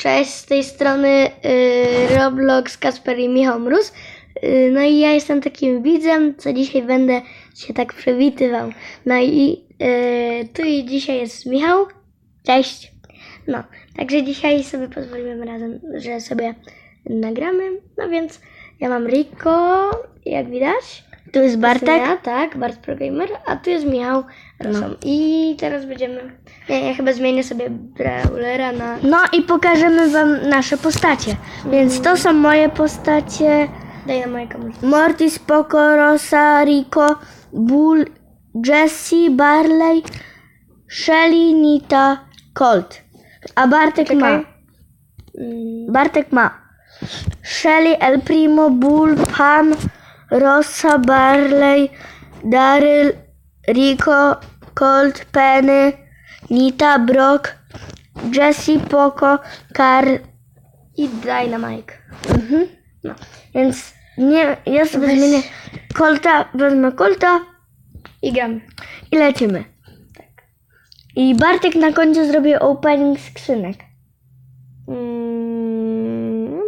Cześć, z tej strony y, Roblox, Kasper i Michał Mróz. Y, no i ja jestem takim widzem, co dzisiaj będę się tak przywitywał. No i y, tu i dzisiaj jest Michał. Cześć. No, także dzisiaj sobie pozwolimy razem, że sobie nagramy. No więc ja mam Rico, jak widać. Tu jest Bartek. Ja, tak, Bart Pro Gamer, a tu jest Michał Rosom. I teraz będziemy... Nie, ja chyba zmienię sobie Brawlera na... No i pokażemy wam nasze postacie. Więc to są moje postacie. Daj na moje. Morty, Spoko, Rosa, Rico, Bull, Jessie, Barley, Shelly, Nita, Colt. A Bartek Czekaj. ma. Bartek ma Shelly, El Primo, Bull, Pam, Rosa, Barley, Daryl, Rico, Colt, Penny, Nita, Brock, Jessie, Poco, Carl. I Dynamite. Mhm. No. Więc nie, ja sobie Weź. zmienię Colta, wezmę Colta I gramy. i lecimy. I Bartek na końcu zrobi opening skrzynek. Mm,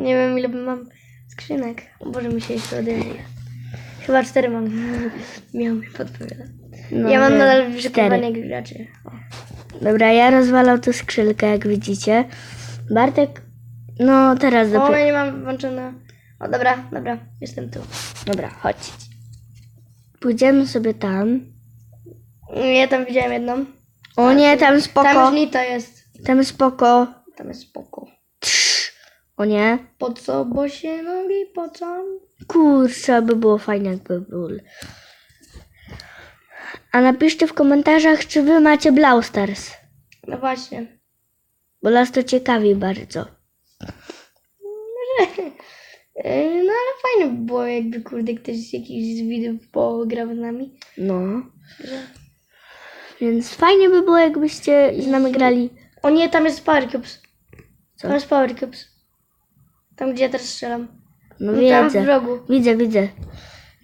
nie wiem ile mam skrzynek. O Boże, mi się jeszcze odejmuje. Chyba cztery mam. Miał mi podpowiadać. No, ja mam nadal Cztery. wyszukiwanie graczy. O. Dobra, ja rozwalał tu skrzynkę, jak widzicie. Bartek, no teraz o, dopiero. ja nie mam włączone. O, dobra, dobra, jestem tu. Dobra, chodź. Pójdziemy sobie tam. Ja tam widziałem jedną. O nie, tam spoko. Tam już Nita jest. Tam spoko. Tam jest spoko. O nie. Po co, bo się nogi pocą? Kurczę, by było fajnie, jakby był. A napiszcie w komentarzach, czy wy macie Blau Stars. No właśnie. Bo nas to ciekawi bardzo. No ale fajnie by było, jakby kurde ktoś z jakichś z widzów pograł z nami. No. Więc fajnie by było, jakbyście z nami grali. O nie, tam jest Power Cubes. Co? Tam jest Power Cubes. Tam gdzie ja teraz strzelam. No No tam w widzę. rogu. Widzę, widzę.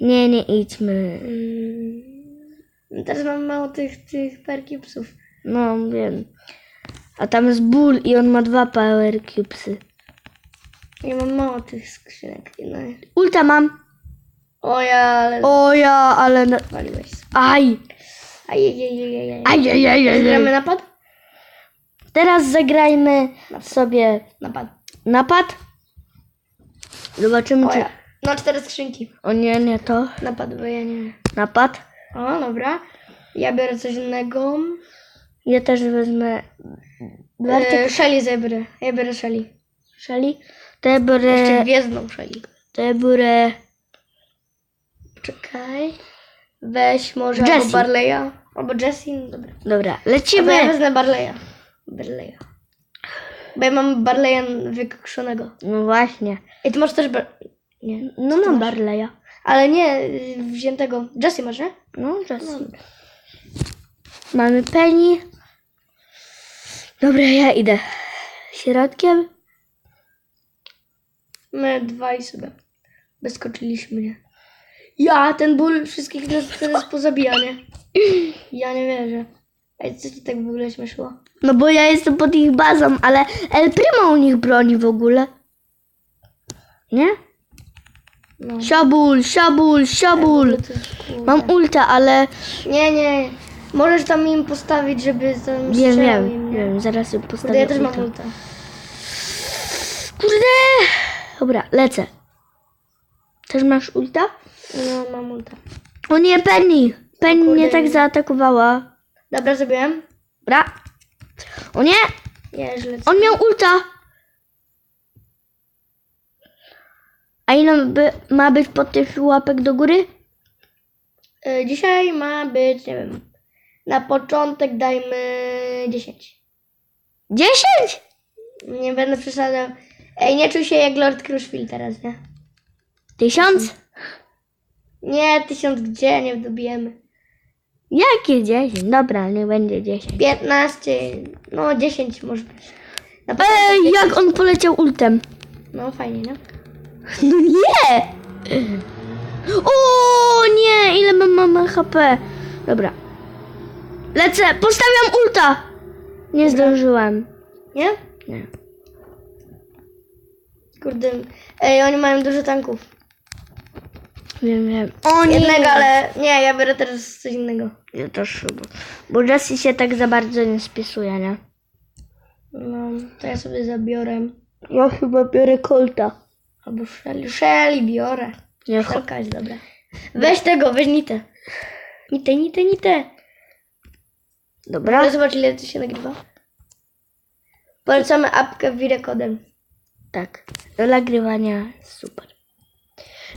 Nie, nie idźmy. Mm, Teraz mam mało tych, tych Power Cubesów. No, wiem. A tam jest Bull i on ma dwa Power Cubesy. Ja mam mało tych skrzynek. No. Ulta mam. O ja, ale O ja, ale... Na... waliłeś. Aj! Ajajajajajaj. Aj, aj, aj, aj, Gramy aj. napad? Teraz zagrajmy sobie Napad. napad. Zobaczymy, O czy... ja. No cztery skrzynki. O nie, nie to. Napad, bo ja nie. Napad. O, dobra. Ja biorę coś innego. Ja też wezmę... Bartek E, Shelly zabiorę. Ja biorę Shelly. Shelly. To ja Jeszcze biorę... gwiezdną Shelly. To ja biorę... Czekaj. Weź może Jessie. albo Barleya. Albo Jessie, no dobra. Dobra, Albo ja lecimy. wezmę Barleya. Barleya. Bo ja mam Barleya wykruszonego. No właśnie. Ej, ty masz też bar... Nie. No mam Barleya. Ale nie, wziętego. Jessie masz, nie? No, Jessie. Mamy Penny. Dobra, ja idę. Środkiem. My dwaj sobie wyskoczyliśmy, nie? Ja, ten ból wszystkich nas teraz pozabija, nie? Ja nie wierzę. Ej, co ci tak w ogóle śmieszyło? No bo ja jestem pod ich bazą, ale El Primo u nich broni w ogóle. Nie? No. To jest, kurde. Mam ulta, ale Nie, nie. Możesz tam im postawić, żeby tam wiem, wiem, im, nie? wiem. Zaraz ją Kurde, postawię ja też mam ulta. ulta. Kurde! Dobra, lecę. Też masz ulta? No, mam ulta. O nie, Penny! Penny kurde, mnie tak nie. zaatakowała. Dobra, zrobiłem. Dobra. O nie! Nie, źle. On miał ulta! A ile by, ma być pod tych łapek do góry? Y, Dzisiaj ma być, nie wiem, na początek dajmy 10. Dziesięć? Nie będę przesadzał. Ej, nie czuj się jak Lord Crushfield teraz, nie? Tysiąc? Nie, tysiąc gdzie, nie dobijemy. Jakie dziesięć? Dobra, nie będzie dziesięć. 15, no 10 może być. Na początek Ej, 10. jak on poleciał ultem? No fajnie, nie? No nie! O nie, ile mam, mam HP? Dobra. Lecę, postawiam ulta! Nie zdążyłam. Nie? Nie. Kurde. Ej, oni mają dużo tanków. Wiem, wiem. O nie! Jednego, ale nie, ja biorę teraz coś innego. Ja też chyba. Bo Jessie się tak za bardzo nie spisuje, nie? No, to ja sobie zabiorę. Ja chyba biorę Colta. Albo Shelly. Shelly biorę. Nie, Shelka jest dobra. Weź tego, weź nitę. Nitę, nitę, nitę. Dobra. Ale zobacz ile to się nagrywa. Polecamy apkę Wirekodem. Tak. Do nagrywania super.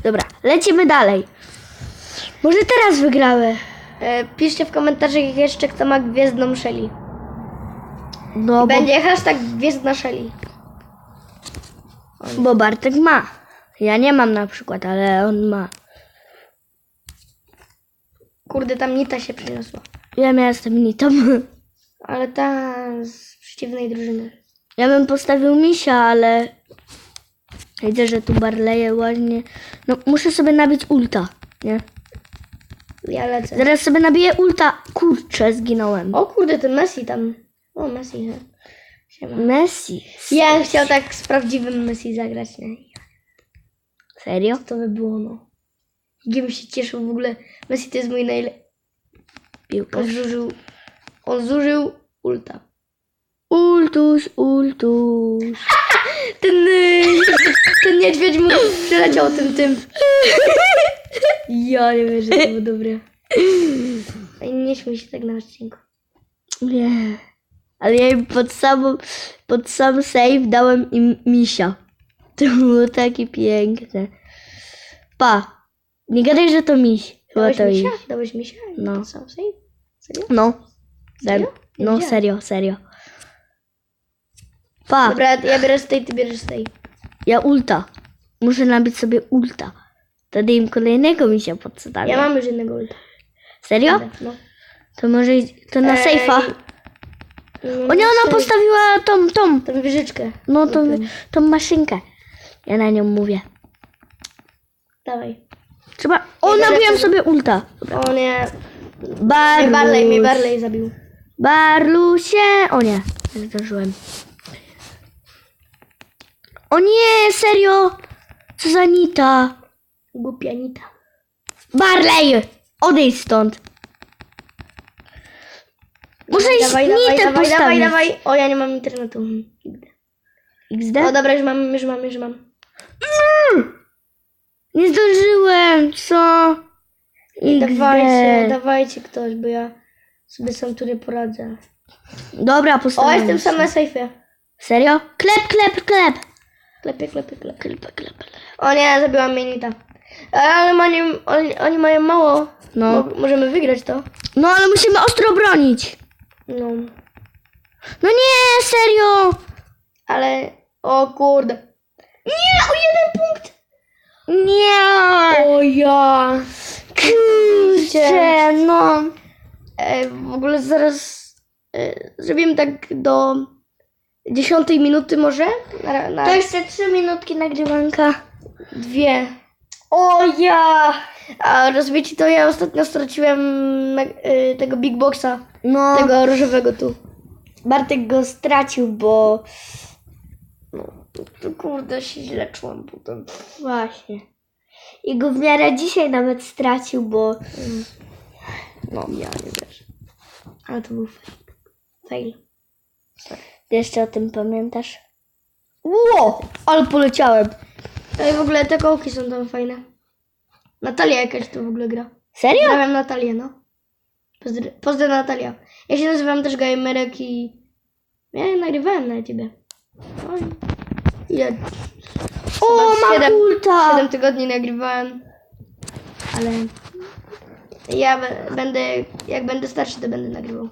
Dobra, lecimy dalej. Może teraz wygrały. E, piszcie w komentarzach jeszcze kto ma gwiezdną Shelly. No, bo, Będzie hashtag gwiezdna Shelly. bo Bartek ma. Ja nie mam na przykład, ale on ma. Kurde, tam Nita się przyniosła. Ja jestem nitą. Ale ta z przeciwnej drużyny. Ja bym postawił misia, ale widzę, że tu barleje ładnie. No, muszę sobie nabić ulta, nie? Ja lecę. Zaraz sobie nabiję ulta. Kurczę, zginąłem. O kurde, ten Messi tam. O, Messi. he. Siema. Messi. Ja bym chciał tak z prawdziwym Messi zagrać, nie? Serio? To by było, no. Gdybym się cieszył w ogóle. Messi to jest mój najlepszy. Piłka. On zużył... On zużył ulta. Ultuś, ultuś. Ten... y, Ten niedźwiedź mu przeleciał tym, tym. Ja nie wiem, że to było dobre. Ej, Nie śmiej się tak na odcinku. Nie. Ale ja im pod, samą, pod sam save dałem im misia. To było takie piękne. Pa. Nie gadaj, że to miś. Chyba Dałeś to misia? Dałeś misia? No. Co, save? Serio? No. Serio? No wiedziałem. serio, serio. Pa. Dobra, ja biorę z tej, ty bierzesz z tej. Ja ulta. Muszę nabić sobie ulta. Wtedy im kolejnego misia podstawię. Ja mam już jednego ulta. Serio? No. To może iść- to na Ej. sejfa. No, O nie, ona save. postawiła tą, tą. Tą wieżyczkę. No tą, tą maszynkę. Ja na nią mówię. Dawaj. Trzeba. O, Nie nabiłam sobie ulta. O nie. Barluś. Mnie Barley, mnie Barley zabił. Barlusie. O nie, nie zdążyłem. O nie, serio. Co za nita. Głupia Nita. Barley, odejdź stąd. Muszę iść dawaj, nitę dawaj, dawaj, postawić. dawaj, dawaj. O, ja nie mam internetu. XD? O, dobra, już mam, już mam, już mam. Nie zdążyłem, co? XD. Dawajcie, dawajcie ktoś, bo ja sobie sam tu nie poradzę. Dobra, O, postawiłem. jestem się. sam na sejfie. Serio? Klep, klep, klep. Klepie, klepie, klepie. Klep, klep, klep. O nie, zabiłam mnie Nita. Ale oni, oni, oni mają mało. No. Mo- możemy wygrać to. No, ale musimy ostro bronić. No. No nie, serio. Ale, o kurde. Nie, o jeden punkt. Nie. O ja. Kurczę, no. E, w ogóle zaraz e, zrobimy tak do dziesiątej minuty może? Na, na To jeszcze trzy minutki nagrywanka. dwie. O ja. A rozwiecie to ja ostatnio straciłem e, tego big boxa, No, tego różowego tu. Bartek go stracił, bo... To kurde się źle czułam potem. Właśnie. I go w miarę dzisiaj nawet stracił, bo... No, ja nie wiesz. Ale to był fail. Fail. Jeszcze o tym pamiętasz? Ło! Ale poleciałem. Ale w ogóle te kołki są tam fajne. Natalia jakaś to w ogóle gra. Serio? Pozdrawiam Natalię, no. Pozdr- Pozdro Natalia. Ja się nazywam też Gamerek i... Ja nagrywałem na ciebie. Oj. Ile? O, mam siedem- ulta! 7 tygodni nagrywałem. Ale... Ja będę... Jak będę starszy, to będę nagrywał.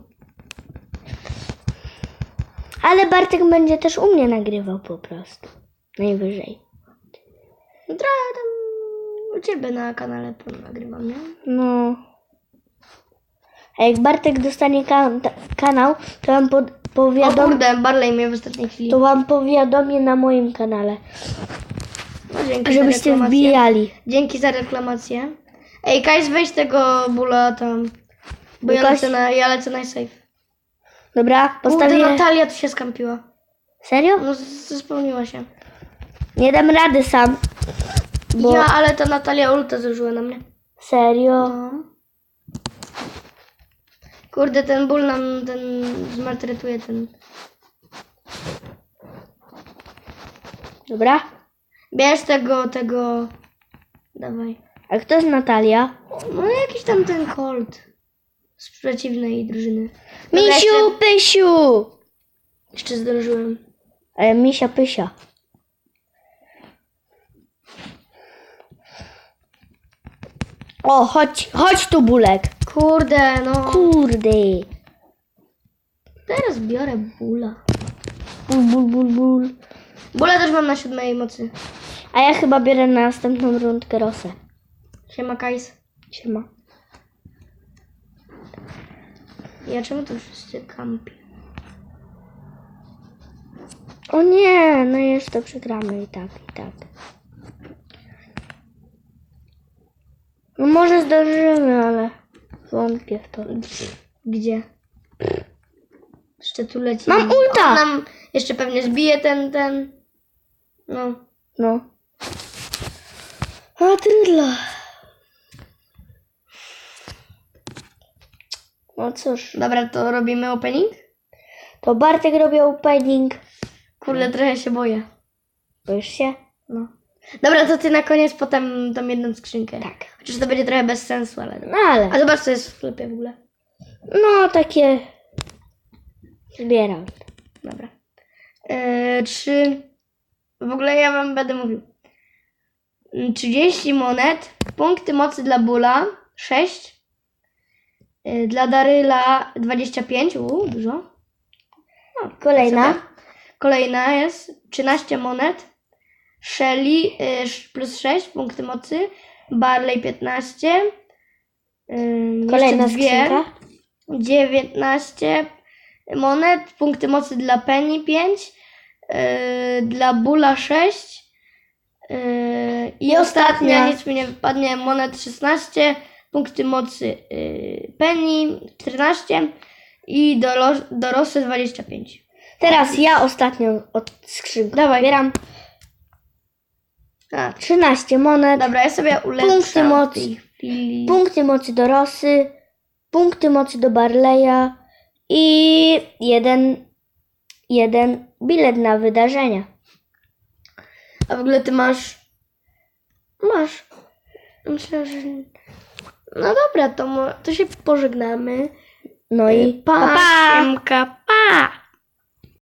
Ale Bartek będzie też u mnie nagrywał po prostu. Najwyżej. No trochę tam... U ciebie na kanale nagrywam, nie? No. A jak Bartek dostanie kan- kanał, to wam pod- O powiadom- kurde, Barley mnie w ostatniej chwili. to wam powiadomię na moim kanale. No, dzięki Żebyście wbijali. Dzięki za reklamację. Ej, Kajs, weź tego bula tam. Bo ja lecę na, ja lecę na safe. Dobra, Kurde, postawię. Natalia tu się skampiła. Serio? No, z- spełniła się. Nie dam rady sam. Bo... Ja, ale ta Natalia ulta zużyła na mnie. Serio? No. Kurde, ten ból nam ten zmartretuje ten. Dobra. Bierz tego, tego. Dawaj. A kto jest Natalia? No jakiś tam ten Colt. Z przeciwnej drużyny. Dobra, Misiu, Pysiu! Jeszcze, jeszcze zdążyłem. E, misia, Pysia. O, chodź, chodź tu, Bulek. Kurde, no. Kurde. Teraz biorę bóla. Bul, bul, bul, bul. Bóla też mam na siódmej mocy. A ja chyba biorę na następną rundkę Rosę. Siema Kajs. Siema. Ja czemu tu wszyscy kampi? O nie, no jeszcze przegramy i tak, i tak. No może zdążymy, ale wątpię w to. Gdzie? Jeszcze tu leci. Mam ulta! On nam jeszcze pewnie zbije ten, ten. No. No. A trudno. No cóż, Dobra, to robimy opening? to Bartek robi opening. Kurde, trochę się boję. Boisz się? No. Dobra, to ty na koniec potem tą jedną skrzynkę. Tak. Chociaż to będzie trochę bez sensu, ale... No ale, A zobacz, co jest w sklepie w ogóle. no takie zbieram. Dobra. Eee, trzy... W ogóle ja wam będę mówił. Mm, 30 monet, punkty mocy dla Bula 6, yy, dla Daryla 25, uuu, dużo. No, Kolejna. Kolejna jest 13 monet, Shelly sz- plus 6 punkty mocy, Barley 15, yy, Kolejna jeszcze dwie. skrzynka. 19 monet, punkty mocy dla Penny 5, yy, dla Bula 6 yy, i I ostatnia, ostatnia. nic mi nie wypadnie, monet 16, punkty mocy yy, Penny 14 i do, Ro- do Rosy 25. Teraz ja ostatnią od skrzynkę. Dawaj. Bieram A, 13 monet. dobra, ja sobie ulepszam Punkty mocy. Punkty mocy do Rosy, punkty mocy do Barleya i jeden, jeden bilet na wydarzenia. A w ogóle ty masz... Masz. Myślę, że... No dobra, to, mo- to się pożegnamy. No i pa, pa, pa. Siemka, pa!